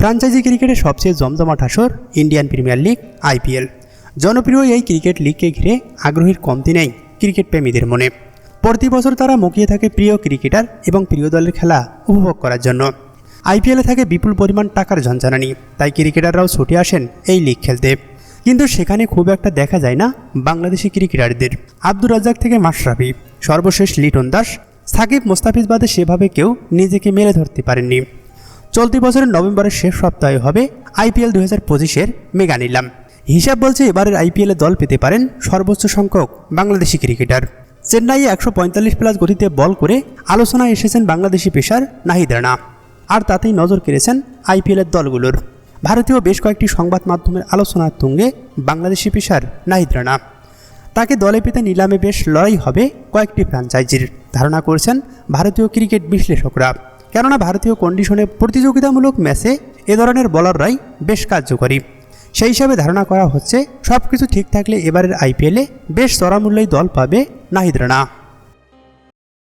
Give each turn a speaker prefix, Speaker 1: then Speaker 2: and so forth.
Speaker 1: Franchise ক্রিকেটের সবচেয়ে জমজমাট আসর ইন্ডিয়ান প্রিমিয়ার লিগ, আইপিএল। জনপ্রিয় এই ক্রিকেট লিগকে ঘিরে আগ্রহীর কমতি নেই ক্রিকেট প্রেমীদের মনে। প্রতি বছর তারা মুখিয়ে থাকে প্রিয় ক্রিকেটার এবং প্রিয় দলের খেলা উপভোগ করার জন্য। আইপিএলে থাকে বিপুল পরিমাণ টাকার ঝঞ্ঝানানি, তাই ক্রিকেটাররাও ছুটে আসেন এই লিগ খেলতে। কিন্তু সেখানে খুব একটা দেখা যায় না বাংলাদেশি ক্রিকেটারদের। আব্দুর রাজ্জাক থেকে মাশরাফি, সর্বশেষ লিটন দাস, সাকিব মোস্তাফিজ বাদে সেভাবে কেউ নিজেকে মেলে ধরতে পারেননি। চলতি বছরের নভেম্বরের শেষ সপ্তাহে হবে আইপিএল দুই হাজার পঁচিশের মেগা নিলাম। হিসাব বলছে এবারের আইপিএলে দল পেতে পারেন সর্বোচ্চ সংখ্যক বাংলাদেশি ক্রিকেটার। চেন্নাইয়ে একশো পঁয়তাল্লিশ প্লাস গতিতে বল করে আলোচনায় এসেছেন বাংলাদেশি পেশার নাহিদ রানা। আর তাতেই নজর কেড়েছেন আইপিএলের দলগুলোর। ভারতীয় বেশ কয়েকটি সংবাদ মাধ্যমের আলোচনার তুঙ্গে বাংলাদেশি পেশার নাহিদ রানা। তাকে দলে পেতে নিলামে বেশ লড়াই হবে কয়েকটি ফ্র্যাঞ্চাইজির ধারণা করছেন ভারতীয় ক্রিকেট বিশ্লেষকরা। কেননা ভারতীয় কন্ডিশনে প্রতিযোগিতামূলক ম্যাচে এ ধরনের বলাররাই বেশ কার্যকরী। সেই হিসাবে ধারণা করা হচ্ছে সব কিছু ঠিক থাকলে এবারের আইপিএলে বেশ চড়া মূল্যেই দল পাবে নাহিদ রানা।